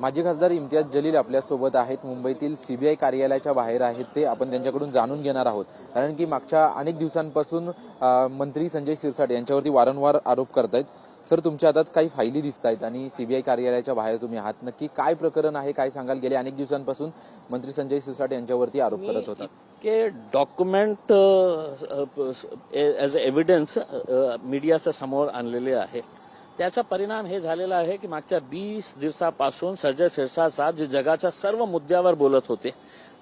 माजी खासदार इम्तियाज जलील आपल्यासोबत आहेत. मुंबईतील सीबीआय कार्यालयाच्या बाहेर आहेत ते आपण त्यांच्याकडून जाणून घेणार आहोत. कारण की मागच्या अनेक दिवसांपासून मंत्री संजय शिरसाट यांच्यावरती वारंवार आरोप करतायत. सर तुमच्या हातात काही फायली दिसत आहेत आणि सीबीआय कार्यालयाच्या बाहेर तुम्ही आहात. नक्की काय प्रकरण आहे काय सांगाल? गेले अनेक दिवसांपासून मंत्री संजय शिरसाट यांच्यावरती आरोप करत होता. के डॉक्युमेंट ॲज एव्हिडन्स मीडियाच्या समोर आणलेले आहे. त्याचा परिणाम हे झालेला आहे की मागच्या वीस दिवसापासून संजय शिरसाट साहेब जे जगाच्या सर्व मुद्द्यावर बोलत होते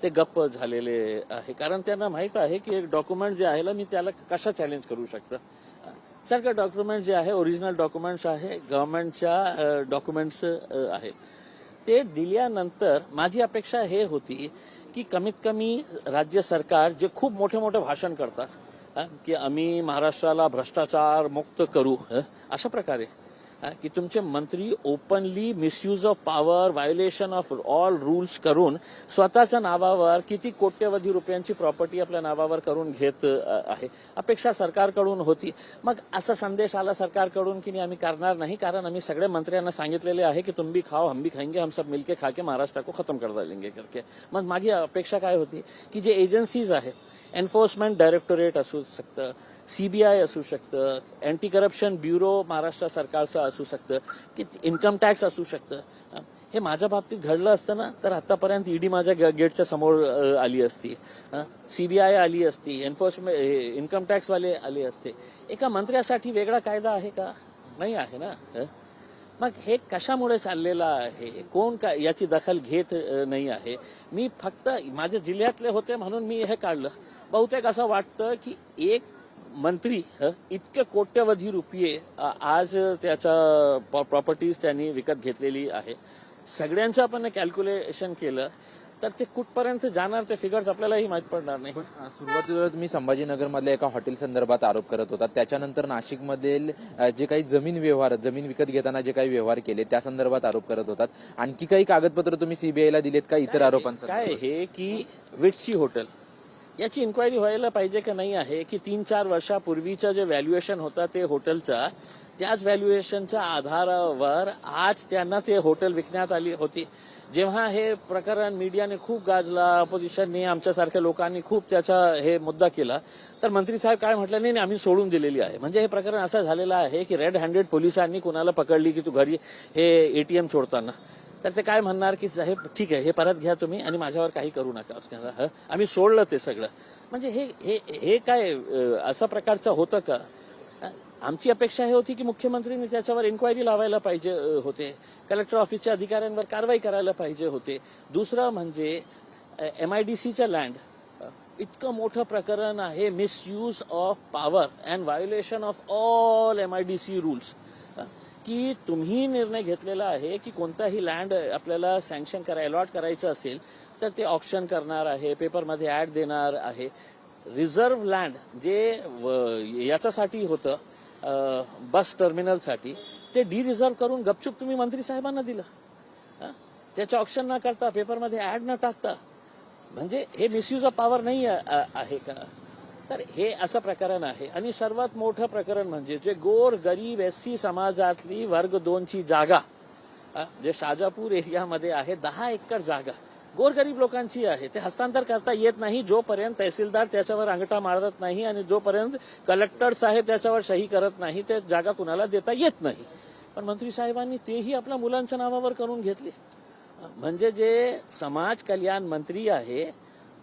ते गप्प झालेले आहे. कारण त्यांना माहीत आहे की एक डॉक्युमेंट जे आहे ना, मी त्याला कशा चॅलेंज करू शकतं? सारखं डॉक्युमेंट जे आहे ओरिजिनल डॉक्युमेंट्स आहे गव्हर्नमेंटच्या डॉक्युमेंट्स आहे. ते दिल्यानंतर माझी अपेक्षा हे होती की कमीत कमी राज्य सरकार जे खूप मोठे मोठे भाषण करतात की आम्ही महाराष्ट्राला भ्रष्टाचार मुक्त करू अशा प्रकारे. की तुमचे मंत्री openly misuse of power violation of all rules करून स्वतःच्या नावावर किती कोट्यवधी रुपयांची प्रॉपर्टी आपल्या नावावर करून घेत आहे. अपेक्षा सरकारकडून होती. मग असा संदेश आला सरकारकडून की नाही आम्ही करणार नाही कारण आम्ही सगळ्या मंत्र्यांना सांगितलेले आहे की तुम्ही खाओ हम भी खाएंगे हम सब मिलके खाके महाराष्ट्र को खतम कर देंगे करके. मग माझी अपेक्षा काय होती? की जे एजन्सीज आहेत एन्फोर्समेंट डायरेक्टोरेट असू शकतं सीबीआय असू शकतं अँटी करप्शन ब्युरो महाराष्ट्र सरकारचं असू शकतं की इन्कम टॅक्स असू शकतं. हे माझ्या बाबतीत घडलं असतं ना तर आतापर्यंत ईडी माझ्या गेटच्या समोर आली असती. सीबीआय आली असती एन्फोर्समेंट इन्कम टॅक्सवाले आले असते. एका मंत्र्यासाठी वेगळा कायदा आहे का? नाही आहे ना मग हे कशामुळे चाललेलं आहे? कोण का याची दखल घेत नाही आहे? मी फक्त माझ्या जिल्ह्यातले होते म्हणून मी हे काढलं. बहुतेक असं वाटतं की एक मंत्री इतके कोट्यवधी रुपये आज त्याचा प्रॉपर्टीज त्यांनी विकत घेतलेली आहे. सगळ्यांचं आपण कॅल्क्युलेशन केलं. तर ते कुठपर्यंत जाणार ते फिगर्स आपल्यालाही माहीत पडणार नाही. सुरुवातीला तुम्ही संभाजीनगर मधल्या एका हॉटेल संदर्भात आरोप करत होता. त्याच्यानंतर नाशिक मधील जे काही जमीन व्यवहार जमीन विकत घेताना जे काही व्यवहार केले त्या संदर्भात आरोप करत होतात. आणखी काही कागदपत्र तुम्ही सीबीआयला दिलेत का इतर आरोपांचं काय हे की विटसी हॉटेल याची इन्क्वायरी व्हायला पाहिजे का नाही आहे की तीन चार वर्षापूर्वीचं जे व्हॅल्युएशन होतं ते हॉटेलचं त्याच व्हॅल्युएशनच्या आधारावर आज त्यांना ते हॉटेल विकण्यात आली होती. जेव्हा हे प्रकरण मीडियाने खूप गाजला ऑपोजिशनने आमच्यासारख्या लोकांनी खूप त्याचा हे मुद्दा केला तर मंत्री साहेब काय म्हटलं नाही आम्ही सोडून दिलेली आहे. म्हणजे हे प्रकरण असं झालेलं आहे की रेड हँडेड पोलिसांनी कुणाला पकडली की तू घरी हे एटीएम सोडताना तर ते काय म्हणणार की साहेब ठीक आहे हे परत घ्या तुम्ही आणि माझ्यावर काही करू नका. हं? आम्ही सोडलं ते सगळं. म्हणजे हे हे हे काय असा प्रकारचं होतं का? आमची अपेक्षा हे होती की मुख्यमंत्र्यांनी त्याच्यावर इन्क्वायरी लावायला पाहिजे होते. कलेक्टर ऑफिसच्या अधिकाऱ्यांवर कारवाई करायला पाहिजे होते. दुसरं म्हणजे एम आय डी सीच्या लँड इतकं मोठं प्रकरण आहे misuse of power and violation of all M I D C rules की तुम्ही निर्णय घेतलेला आहे की कोणताही लँड आपल्याला सँक्शन करा अलॉट करायचं असेल तर ते ऑप्शन करणार आहे पेपरमध्ये ऍड देणार आहे. रिझर्व्ह लँड जे व- याच्यासाठी होतं बस टर्मिनलसाठी ते डी रिझर्व्ह करून गपचूप तुम्ही मंत्री साहेबांना दिलं. हं? त्याचं ऑप्शन न करता पेपरमध्ये ऍड न टाकता. म्हणजे हे मिसयूज ऑफ पॉवर नाही आहे का? तर हे असं प्रकरण आहे. आणि सर्वात मोठं प्रकरण म्हणजे जे गोर गरीब एस सी समाजातली वर्ग दोनची जागा जे शाजापूर एरियामध्ये आहे दहा एकर जागा. गोरगरीब लोकांची आहे. ते हस्तांतर करता येत नाही. जोपर्यंत तहसीलदार त्याच्यावर अंगठा मारत नाही आणि जोपर्यंत कलेक्टर साहेब त्याच्यावर सही करत नाही ते जागा कुणाला देता येत नाही. पण मंत्री साहेबांनी तेही आपल्या मुलांच्या नावावर करून घेतले. म्हणजे जे समाज कल्याण मंत्री आहे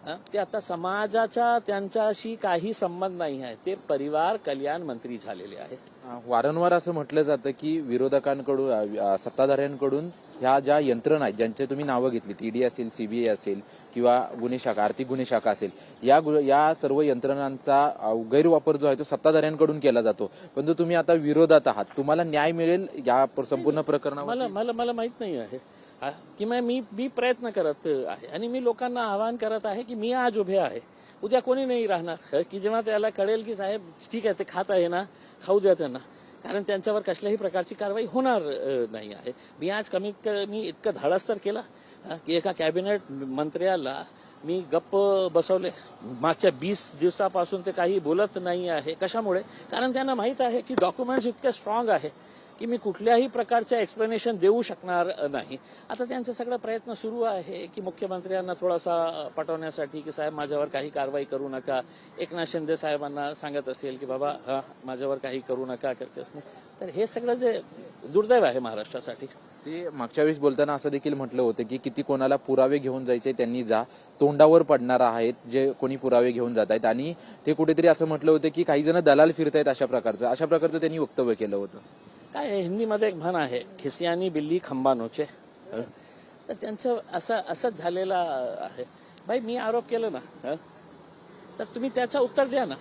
ते आता समाजाचा त्यांच्याशी काही संबंध नाही आहे. ते परिवार कल्याण मंत्री झालेले आहे वारंवार असं म्हटलं जातं की विरोधकांकडून सत्ताधाऱ्यांकडून ह्या ज्या यंत्रणा आहेत ज्यांचे तुम्ही नावं घेतलीत ईडी असेल सीबीआय असेल किंवा गुन्हे शाखा आर्थिक गुन्हे शाखा असेल या या सर्व यंत्रणांचा गैरवापर जो आहे तो सत्ताधाऱ्यांकडून केला जातो. परंतु तुम्ही आता विरोधात आहात तुम्हाला न्याय मिळेल या प्र- संपूर्ण प्रकरणावर? मला मला मला माहीत नाही आहे. किंवा की मग मी मी प्रयत्न करत आहे. आणि मी लोकांना आवाहन करत आहे की मी आज उभे आहे. उद्या कोणी नाही राहणार. की जेव्हा त्याला कळेल की साहेब ठीक आहे ते खात आहे ना खाऊ द्या त्यांना. कारण त्यांच्यावर कसल्याही प्रकारची कारवाई होणार नाही आहे. मी आज कमीत कमी इतकं धाडस तर केला की एका कॅबिनेट मंत्र्याला मी गप्प बसवले. मागच्या वीस दिवसापासून ते काही बोलत नाही आहे. कशामुळे? कारण त्यांना माहीत आहे की डॉक्युमेंट्स इतके स्ट्रॉंग आहे. की मी कुठल्याही प्रकारच्या एक्सप्लेनेशन देऊ शकणार नाही. आता त्यांचा सगळा प्रयत्न सुरू आहे की मुख्यमंत्र्यांना थोडासा पटवण्यासाठी की साहेब माझ्यावर काही कारवाई करू नका. एकनाथ शिंदे साहेबांना सांगत असेल की बाबा हा माझ्यावर काही करू नका. करतेस तर हे सगळं जे दुर्दैव आहे महाराष्ट्रासाठी. ते मागच्या वेळेस बोलताना असं देखील म्हटलं होतं की किती कोणाला पुरावे घेऊन जायचे त्यांनी जा. तोंडावर पडणार आहेत जे कोणी पुरावे घेऊन जात आहेत. आणि ते कुठेतरी असं म्हटलं होतं की काही जण दलाल फिरतायत अशा प्रकारचं. अशा प्रकारचं त्यांनी वक्तव्य केलं होतं. काय हिंदीमध्ये एक म्हण आहे खिसियानी बिल्ली खंबा नोचे हं? तर त्यांचं असं असंच झालेलं आहे. भाई मी आरोप केलं ना हं? तर तुम्ही त्याचं उत्तर द्या ना.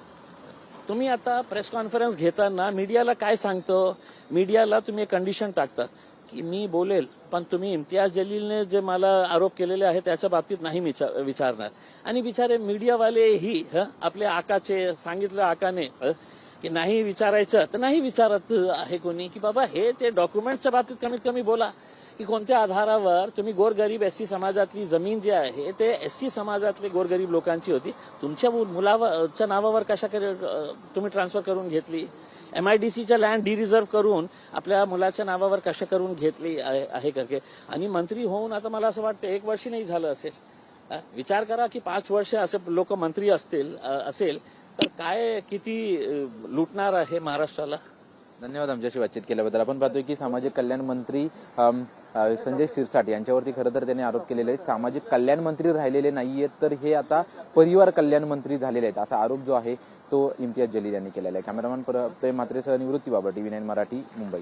तुम्ही आता प्रेस कॉन्फरन्स घेताना मीडियाला काय सांगतो? मीडियाला तुम्ही कंडिशन टाकता की मी बोलेल पण तुम्ही इम्तियाज जलीलने जे मला आरोप केलेले आहे त्याच्या बाबतीत नाही विचारणार. आणि बिचारे मीडियावाले ही हं, आपल्या आकाचे सांगितलं आकाने हं, की नाही विचारायचं तर नाही विचारत आहे कोणी की बाबा हे ते डॉक्युमेंटच्या बाबतीत कमीत कमी बोला. की कोणत्या आधारावर तुम्ही गोरगरीब एस सी समाजातली जमीन जी आहे ते एस सी समाजातले गोरगरीब लोकांची होती. तुमच्या मुलावरच्या नावावर कशा तुम्ही ट्रान्सफर करून घेतली? एम आय डी सीच्या लँड डिरिझर्व करून आपल्या मुलाच्या नावावर कशा करून घेतली आहे करके? आणि मंत्री होऊन आता मला असं वाटतं एक वर्ष नाही झालं असेल. विचार करा की पाच वर्ष असे लोक मंत्री असतील असेल तर काय किती लुटणार आहे महाराष्ट्राला? धन्यवाद आमच्याशी बातचीत केल्याबद्दल. आपण पाहतोय की सामाजिक कल्याण मंत्री संजय सिरसाट यांच्यावरती खरं तर त्यांनी आरोप केलेले आहेत. सामाजिक कल्याण मंत्री राहिलेले नाहीयेत तर हे आता परिवार कल्याण मंत्री झालेले आहेत. असा आरोप जो आहे तो इम्तियाज जलील यांनी केलेला आहे. कॅमेरामॅन प्रेम मात्रेसह निवृत्ती बाबा टीव्ही नाईन मराठी मुंबई.